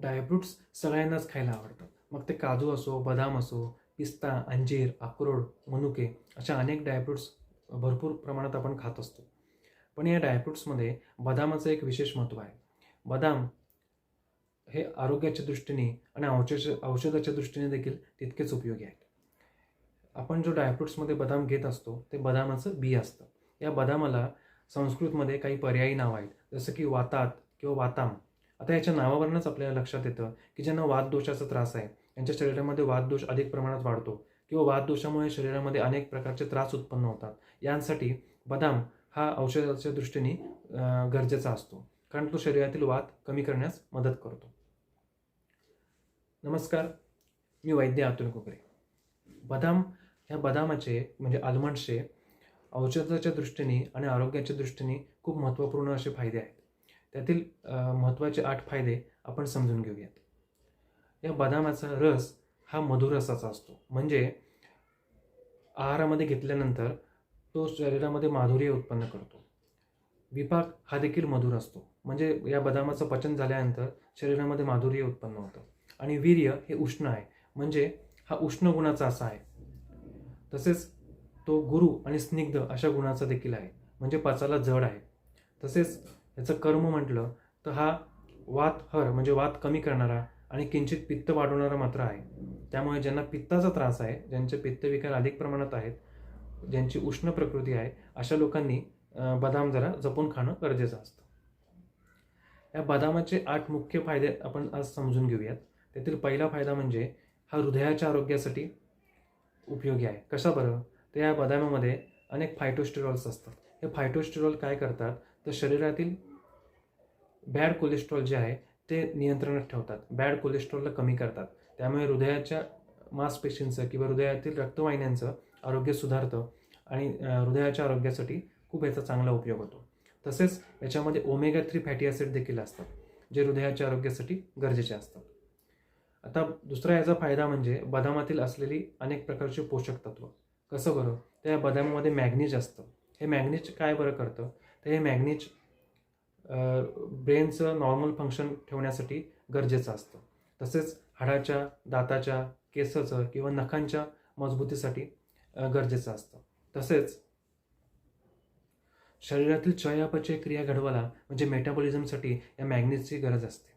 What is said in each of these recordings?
Dry fruits सगळ्यांनाच खायला आवडतात मग ते काजू असो बदाम असो पिस्ता अंजीर अक्रोड मनुके अशा अनेक ड्रायफ्रुट्स भरपूर प्रमाणात आपण खात असतो. पण या ड्रायफ्रुट्समध्ये बदामाचं एक विशेष महत्त्व आहे. बदाम हे आरोग्याच्या दृष्टीने आणि औषध औषधाच्या दृष्टीने देखील तितकेच उपयोगी आहेत. आपण जो ड्रायफ्रुट्समध्ये बदाम घेत असतो ते बदामाचं बी असतं. या बदामाला संस्कृतमध्ये काही पर्यायी नाव आहेत. जसं की वातात किंवा वाताम. आता याच्या नावावरूनच आपल्याला लक्षात येतं की ज्यांना वातदोषाचा त्रास आहे यांच्या शरीरामध्ये वातदोष अधिक प्रमाणात वाढतो किंवा वातदोषामुळे शरीरामध्ये अनेक प्रकारचे त्रास उत्पन्न होतात. यांसाठी बदाम हा औषधाच्या दृष्टीने गरजेचा असतो. कारण तो शरीरातील वात कमी करण्यास मदत करतो. नमस्कार मी वैद्य अतुल कुकरे. बदाम ह्या बदामाचे म्हणजे आल्मंडचे औषधाच्या दृष्टीने आणि आरोग्याच्या दृष्टीने खूप महत्त्वपूर्ण असे फायदे आहेत. त्यातील महत्त्वाचे आठ फायदे आपण समजून घेऊयात. या बदामाचा रस हा मधुरसाचा असतो. म्हणजे आहारामध्ये घेतल्यानंतर तो शरीरामध्ये माधुर्य उत्पन्न करतो. विपाक हा देखील मधुर असतो. म्हणजे या बदामाचं पचन झाल्यानंतर शरीरामध्ये माधुर्य उत्पन्न होतं. आणि वीर्य हे उष्ण आहे. म्हणजे हा उष्ण गुणाचा असा आहे. तसेच तो गुरु आणि स्निग्ध अशा गुणाचा देखील आहे. म्हणजे पचाला जड आहे. तसेच याचं कर्म म्हटलं तर हा वात हर म्हणजे वात कमी करणारा आणि किंचित पित्त वाढवणारा मात्र आहे. त्यामुळे ज्यांना पित्ताचा त्रास आहे ज्यांचे पित्तविकार अधिक प्रमाणात आहेत ज्यांची उष्ण प्रकृती आहे अशा लोकांनी बदाम जरा जपून खाणं गरजेचं असतं. या बदामाचे आठ मुख्य फायदे आपण आज समजून घेऊयात. त्यातील पहिला फायदा म्हणजे हा हृदयाच्या आरोग्यासाठी उपयोगी आहे. कसा बरं? तर या बदामामध्ये अनेक फायटोस्टेरॉल्स असतात. हे फायटोस्टेरॉल काय करतात? तर शरीरातील बॅड कोलेस्ट्रॉल जे आहे ते नियंत्रणात ठेवतात. बॅड कोलेस्ट्रॉलला कमी करतात. त्यामुळे हृदयाच्या मांसपेशींचं किंवा हृदयातील रक्तवाहिन्यांचं आरोग्य सुधारतं आणि हृदयाच्या आरोग्यासाठी खूप याचा चांगला उपयोग होतो. तसेच याच्यामध्ये ओमेगा थ्री फॅटी ॲसिड देखील असतात जे हृदयाच्या आरोग्यासाठी गरजेचे असतात. आता दुसरा याचा फायदा म्हणजे बदामातील असलेली अनेक प्रकारची पोषक तत्व. कसं बरं? तर या बदामामध्ये मॅग्नीज असतं. हे मॅग्नीज काय बरं करतं? तर हे मॅग्नीज ब्रेनचं नॉर्मल फंक्शन ठेवण्यासाठी गरजेचं असतं. तसेच हाडाच्या दाताच्या केसाचं किंवा नखांच्या मजबूतीसाठी गरजेचं असतं. तसेच शरीरातील चयापचय क्रिया घडवायला म्हणजे मेटाबॉलिझमसाठी या मॅग्नेशची गरज असते.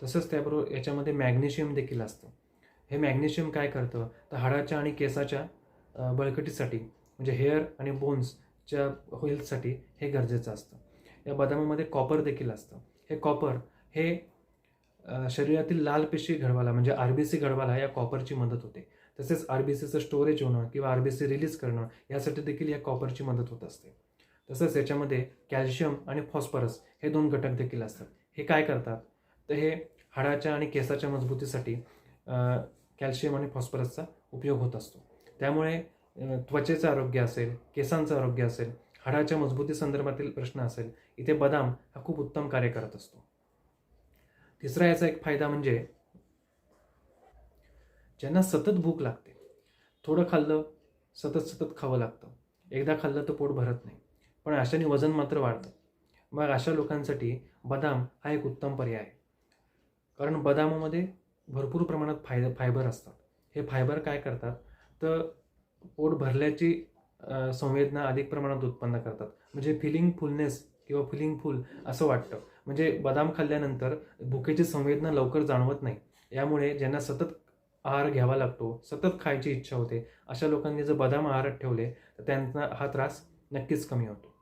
तसंच त्याबरोबर याच्यामध्ये मॅग्नेशियम देखील असतं. हे मॅग्नेशियम काय करतं? तर हाडाच्या आणि केसाच्या बळकटीसाठी म्हणजे हेअर आणि बोन्सच्या हेल्थसाठी हे गरजेचं असतं. या बदामामध्ये कॉपर देखील असतं. हे कॉपर हे शरीरातील लाल पेशी घडवायला म्हणजे आर बी सी घडवायला या कॉपरची मदत होते. तसेच आर बी सीचं स्टोरेज होणं किंवा आर बी सी रिलीज करणं यासाठी देखील या कॉपरची मदत होत असते. तसंच याच्यामध्ये कॅल्शियम आणि फॉस्फरस हे दोन घटक देखील असतात. हे काय करतात? तर हे हाडाच्या आणि केसाच्या मजबूतीसाठी कॅल्शियम आणि फॉस्फरसचा उपयोग होत असतो. त्यामुळे त्वचेचं आरोग्य असेल केसांचं आरोग्य असेल हाडाच्या मजबूती संदर्भातील प्रश्न असेल. इथे बदाम हा खूप उत्तम कार्य करत असतो. तिसरा याचा एक फायदा म्हणजे ज्यांना सतत भूक लागते थोडं खाल्लं सतत सतत खावं लागतं. एकदा खाल्लं तर पोट भरत नाही. पण अशाने वजन मात्र वाढतं. मग अशा लोकांसाठी बदाम हा एक उत्तम पर्याय आहे. कारण बदामामध्ये भरपूर प्रमाणात फाय फायबर असतात. हे फायबर काय करतात? तर पोट भरल्याची संवेदना अधिक प्रमाणात उत्पन्न करतात. म्हणजे फिलिंग फुलनेस किंवा फिलिंग फुल असं वाटतं. म्हणजे बदाम खाल्ल्यानंतर भुकेची संवेदना लवकर जाणवत नाही. यामुळे ज्यांना सतत आहार घ्यावा लागतो सतत खायची इच्छा होते अशा लोकांनी जर बदाम आहारात ठेवले तर त्यांना हा त्रास नक्कीच कमी होतो.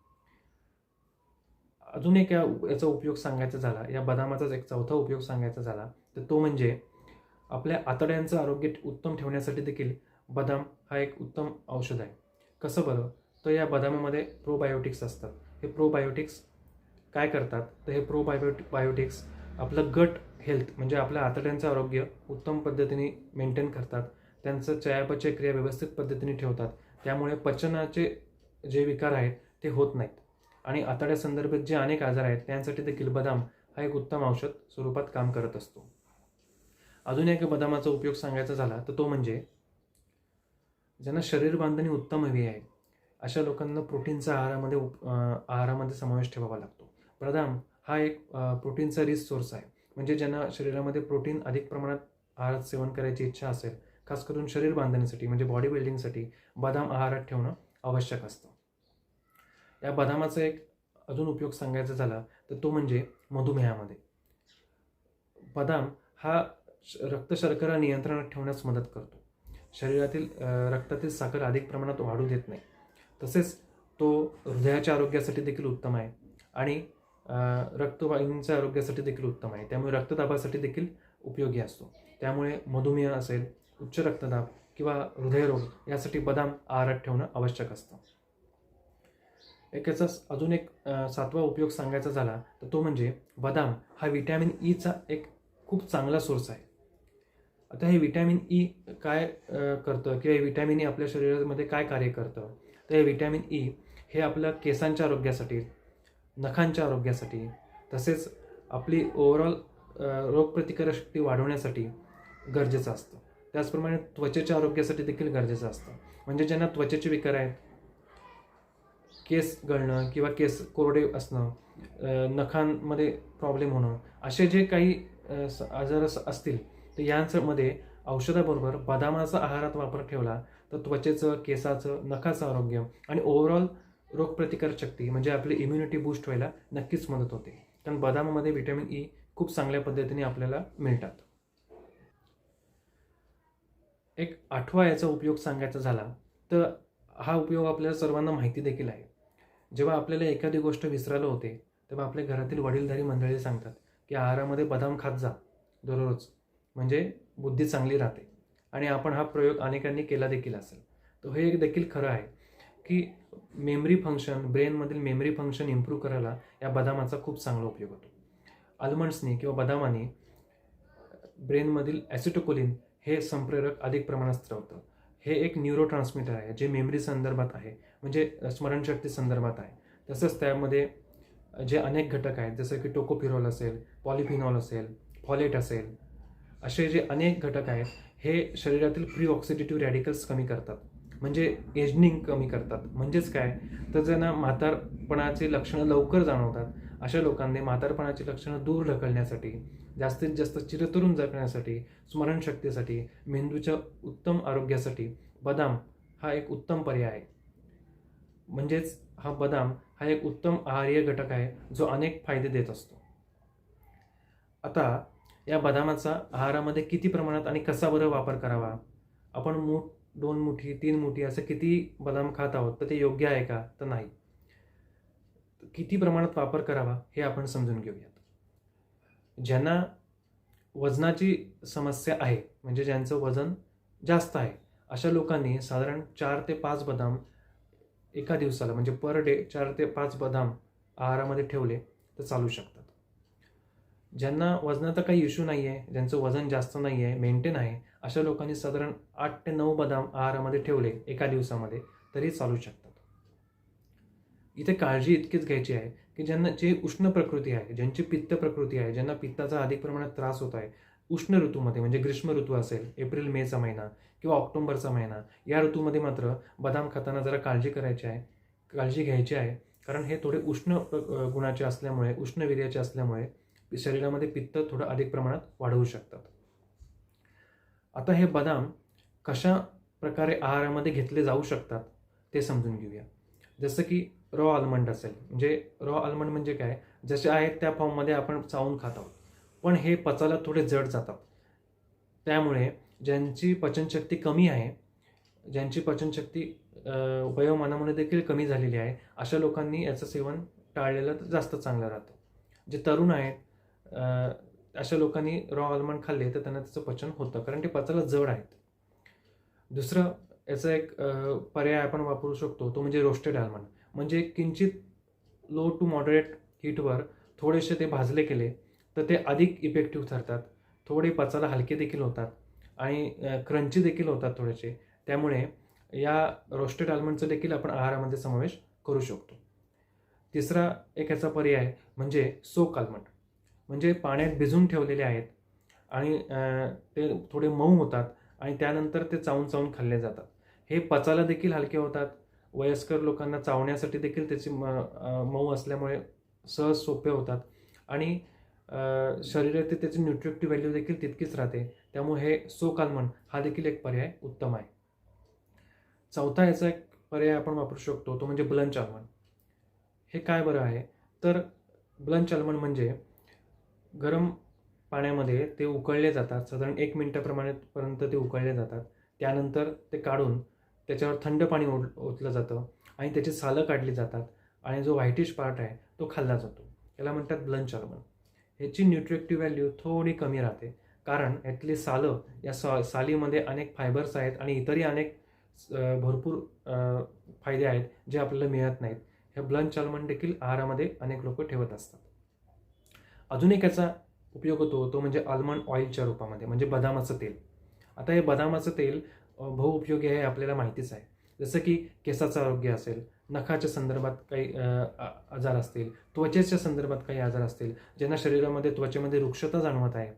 अजून एक या याचा उपयोग सांगायचा झाला या बदामाचाच एक चौथा उपयोग सांगायचा झाला तर तो म्हणजे आपल्या आतड्यांचं आरोग्य उत्तम ठेवण्यासाठी देखील बदाम हा एक उत्तम औषध आहे. कसं बरं तर या बदामामध्ये प्रोबायोटिक्स असतात. हे प्रोबायोटिक्स काय करतात? तर हे प्रोबायोटि बायोटिक्स आपलं गट हेल्थ म्हणजे आपल्या आतड्यांचं आरोग्य उत्तम पद्धतीने मेंटेन करतात. त्यांचं चयापचय क्रिया व्यवस्थित पद्धतीने ठेवतात. त्यामुळे पचनाचे जे विकार आहेत ते होत नाहीत. आणि आतड्यासंदर्भित जे अनेक आजार आहेत त्यांसाठी देखील बदाम हा एक उत्तम औषध स्वरूपात काम करत असतो. अजून एक बदामाचा उपयोग सांगायचा झाला तर तो म्हणजे ज्यांना शरीर बांधणी उत्तम हवी आहे अशा लोकांना प्रोटीनचा आहारामध्ये उप- आहारामध्ये समावेश ठेवावा लागतो. बदाम हा एक प्रोटीनचा रिच सोर्स आहे. म्हणजे ज्यांना शरीरामध्ये प्रोटीन अधिक प्रमाणात आहारात सेवन करायची इच्छा असेल खास करून शरीर बांधण्यासाठी म्हणजे बॉडी बिल्डिंगसाठी बदाम आहारात ठेवणं आवश्यक असतं. या बदामाचा एक अजून उपयोग सांगायचा झाला तर तो म्हणजे मधुमेहामध्ये. बदाम हा श- रक्तशर्करा नियंत्रणात ठेवण्यास मदत करतो. शरीरातील रक्तातील साखर अधिक प्रमाणात वाढू देत नाही. तसेच तो हृदयाच्या आरोग्यासाठी देखील उत्तम आहे आणि रक्तवाहिनीच्या आरोग्यासाठी देखील उत्तम आहे. त्यामुळे रक्तदाबासाठी देखील उपयोगी असतो. त्यामुळे मधुमेह असेल उच्च रक्तदाब किंवा हृदयरोग यासाठी बदाम आहारात ठेवणं आवश्यक असतं. एक याचा अजून एक सातवा उपयोग सांगायचा झाला तर तो म्हणजे बदाम हा विटॅमिन ईचा e एक खूप चांगला सोर्स आहे. आता हे विटॅमिन ई e काय करतं किंवा हे विटॅमिन ई e आपल्या शरीरामध्ये काय कार्य करतं? तर हे विटॅमिन ई e हे आपल्या केसांच्या आरोग्यासाठी नखांच्या आरोग्यासाठी तसेच आपली ओव्हरऑल रोगप्रतिकारशक्ती वाढवण्यासाठी गरजेचं असतं. त्याचप्रमाणे त्वचेच्या आरोग्यासाठी देखील गरजेचं असतं. म्हणजे ज्यांना त्वचेचे विकार आहेत केस गळणं किंवा केस कोरडे असणं नखांमध्ये प्रॉब्लेम होणं असे जे काही आजार असतील तर यांमध्ये औषधाबरोबर बदामाचा आहारात वापर ठेवला तर त्वचेचं केसाचं नखाचं आरोग्य आणि ओव्हरऑल रोगप्रतिकारक शक्ती म्हणजे आपली इम्युनिटी बूस्ट व्हायला नक्कीच मदत होते. कारण बदामामध्ये व्हिटॅमिन ई e खूप चांगल्या पद्धतीने आपल्याला मिळतात. एक आठवा याचा उपयोग सांगायचा झाला तर हा उपयोग आपल्याला सर्वांना माहिती देखील आहे. जेव्हा आपल्याला एखादी गोष्ट विसरायला होते तेव्हा आपल्या घरातील वडीलधारी मंडळी सांगतात की आहारामध्ये बदाम खात जा दररोज. म्हणजे बुद्धी चांगली राहते. आणि आपण हा प्रयोग अनेकांनी केला देखील असेल. तर हे एक देखील खरं आहे की मेमरी फंक्शन ब्रेनमधील मेमरी फंक्शन इम्प्रूव्ह करायला या बदामाचा खूप चांगला उपयोग होतो. आल्मंड्सनी किंवा बदामाने ब्रेनमधील ॲसिटोकोलिन हे संप्रेरक अधिक प्रमाणात स्त्रवतं हे एक न्यूरो ट्रान्समीटर आहे जे मेमरी संदर्भात आहे म्हणजे स्मरणशक्ती संदर्भात आहे. तसंच त्यामध्ये जे अनेक घटक आहेत जसं की टोकोफिरॉल असेल पॉलिफिनॉल असेल फॉलेट असेल असे जे अनेक घटक आहेत हे शरीरातील प्री ऑक्सिडेटिव्ह रॅडिकल्स कमी करतात. म्हणजे एजनिंग कमी करतात. म्हणजेच काय? तर ज्यांना म्हातारपणाचे लक्षणं लवकर जाणवतात अशा लोकांनी म्हातारपणाची लक्षणं दूर ढकलण्यासाठी जास्तीत जास्त चिरतरुण जगण्यासाठी स्मरणशक्तीसाठी मेंदूच्या उत्तम आरोग्यासाठी बदाम हा एक उत्तम पर्याय आहे. म्हणजेच हा बदाम हा एक उत्तम आहार्य घटक आहे जो अनेक फायदे देत असतो. आता या बदामाचा आहारामध्ये किती प्रमाणात आणि कसा बरं वापर करावा? आपण मूठ दोन मुठी तीन मुठी असं किती बदाम खात आहोत तर ते योग्य आहे का? तर नाही. किती प्रमाणात वापर करावा हे आपण समजून घेऊयात. ज्यांना वजनाची समस्या आहे म्हणजे ज्यांचं वजन जास्त आहे अशा लोकांनी साधारण चार ते पाच बदाम एका दिवसाला म्हणजे पर डे चार ते पाच बदाम आहारामध्ये ठेवले तर चालू शकतात. ज्यांना वजनाचा काही इश्यू नाही आहे ज्यांचं वजन जास्त नाही आहे मेंटेन आहे अशा लोकांनी साधारण आठ ते नऊ बदाम आहारामध्ये ठेवले एका दिवसामध्ये तरी चालू शकतात. इथे काळजी इतकीच घ्यायची आहे की ज्यांना जे उष्ण प्रकृती आहे ज्यांची पित्त प्रकृती आहे ज्यांना पित्ताचा अधिक प्रमाणात त्रास होत आहे उष्ण ऋतूमध्ये म्हणजे ग्रीष्म ऋतू असेल एप्रिल मेचा महिना किंवा ऑक्टोबरचा महिना या ऋतूमध्ये मात्र बदाम खाताना जरा काळजी करायची आहे काळजी घ्यायची आहे कारण हे थोडे उष्ण गुणाचे असल्यामुळे उष्ण वीर्याचे असल्यामुळे शरीरामध्ये पित्त थोडं अधिक प्रमाणात वाढवू शकतात. आता हे बदाम कशा प्रकारे आहारामध्ये घेतले जाऊ शकतात ते समजून घेऊया. जसं की रॉ आल्मंड असेल म्हणजे रॉ आल्मंड म्हणजे काय? जसे आहेत त्या फॉर्ममध्ये आपण चावून खात आहोत. पण हे पचायला थोडे जड जातात. त्यामुळे ज्यांची पचनशक्ती कमी आहे ज्यांची पचनशक्ती वयोमानामुळे देखील कमी झालेली आहे अशा लोकांनी याचं सेवन टाळलेलं तर जास्त चांगलं राहतं. जे तरुण आहेत अशा लोकांनी रॉ आल्मंड खाल्ले तर त्यांना त्याचं पचन होतं कारण ते पचायला जड आहेत. दुसरं याचा एक पर्याय आपण वापरू शकतो तो म्हणजे रोस्टेड आल्मंड म्हणजे किंचित लो टू मॉडरेट हीटवर थोडेसे ते भाजले गेले तर ते अधिक इफेक्टिव्ह ठरतात. थोडे पचायला हलके देखील होतात आणि क्रंची देखील होतात थोडेसे. त्यामुळे या रोस्टेड आल्मंडचा देखील आपण आहारामध्ये समावेश करू शकतो. तिसरा एक याचा पर्याय म्हणजे सोक आल्मंड म्हणजे पाण्यात भिजून ठेवलेले आहेत. आणि ते थोडे मऊ होतात आणि त्यानंतर ते चावून चावून खाल्ले जातात. हे पचायला देखील हलके होतात. वयस्कर लोकांना चावण्यासाठी देखील त्याची म मऊ असल्यामुळे सहज सोपे होतात. आणि शरीरातील त्याची न्यूट्रिएक्टिव्ह व्हॅल्यू देखील तितकीच राहते. त्यामुळे हे सोक आल्मंड हा देखील एक पर्याय उत्तम आहे. चौथा याचा एक पर्याय आपण वापरू शकतो. तो म्हणजे ब्लंच आल्मंड. हे काय बरं आहे? तर ब्लंच आल्मंड म्हणजे गरम पाण्यामध्ये ते उकळले जातात. साधारण एक मिनटाप्रमाणे पर्यंत ते उकळले जातात. त्यानंतर ते काढून त्याच्यावर थंड पाणी ओढ ओतलं जातं आणि त्याची सालं काढली जातात आणि जो व्हाईटिश पार्ट आहे तो खाल्ला जातो. याला म्हणतात ब्लंच आल्मंड ह्याची न्यूट्रिएक्टिव्ह व्हॅल्यू थोडी कमी राहते. कारण यातली सालं या सा सालीमध्ये अनेक फायबर्स आहेत आणि इतरही अनेक भरपूर फायदे आहेत जे आपल्याला मिळत नाहीत. हे ब्लंच आल्मंड देखील आहारामध्ये अनेक लोक ठेवत असतात. अजून एक याचा उपयोग होतो तो म्हणजे आल्मंड ऑइलच्या रूपामध्ये म्हणजे बदामाचं तेल. आता हे बदामाचं तेल बहुउपयोगी आहे हे आपल्याला माहितीच आहे. जसं की केसाचं आरोग्य असेल नखाच्या संदर्भात काही आ- आजार असतील त्वचेच्या संदर्भात काही आजार असतील ज्यांना शरीरामध्ये त्वचेमध्ये वृक्षता जाणवत आहे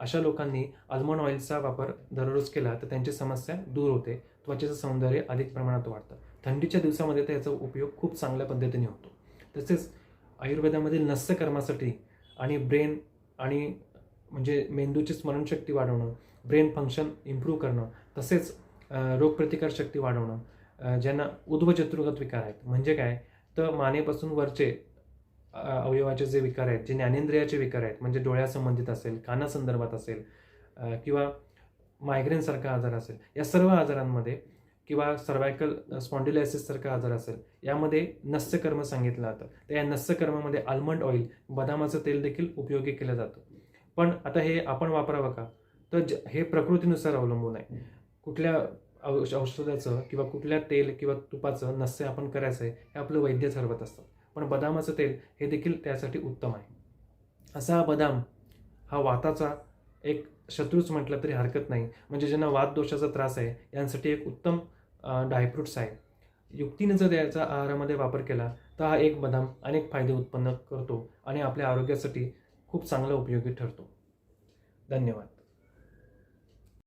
अशा लोकांनी आल्मंड ऑइलचा वापर दररोज केला तर त्यांची समस्या दूर होते. त्वचेचं सौंदर्य अधिक प्रमाणात वाढतं. थंडीच्या दिवसामध्ये तर याचा उपयोग खूप चांगल्या पद्धतीने होतो. तसेच आयुर्वेदामधील नस्यकर्मासाठी आणि ब्रेन आणि म्हणजे मेंदूची स्मरणशक्ती वाढवणं ब्रेन फंक्शन इम्प्रूव्ह करणं तसेच रोगप्रतिकार रोगप्रतिकारशक्ती वाढवणं ज्यांना ज्यांना उद्भचतुर्गत विकार आहेत. म्हणजे काय? तर मानेपासून वरचे अ, अवयवाचे जे विकार आहेत जे ज्ञानेंद्रियाचे विकार आहेत म्हणजे डोळ्यासंबंधित असेल कानासंदर्भात असेल किंवा मायग्रेनसारखा आजार असेल या सर्व आजारांमध्ये किंवा सर्वायकल स्पॉन्डिलायसिससारखा आजार असेल यामध्ये नस्यकर्म सांगितलं जातं. तर या नस्यकर्मामध्ये आल्मंड ऑइल बदामाचं तेल देखील उपयोगी केलं जातं. पण आता हे आपण वापरावं का? तर ज हे प्रकृतीनुसार अवलंबून आहे. कुठल्या औष औषधाचं किंवा कुठल्या तेल किंवा तुपाचं नस्य आपण करायचं आहे हे आपलं वैद्य ठरवत असतात पण बदामाचं तेल हे देखील त्यासाठी उत्तम आहे. असा हा बदाम हा वाताचा एक शत्रूच म्हटलं तरी हरकत नाही. म्हणजे ज्यांना वात दोषाचा त्रास आहे यांसाठी एक उत्तम ड्रायफ्रुट्स आहे. युक्तीने जर याचा आहारामध्ये वापर केला तर हा एक बदाम अनेक फायदे उत्पन्न करतो आणि आपल्या आरोग्यासाठी खूप चांगला उपयोगी ठरतो. धन्यवाद.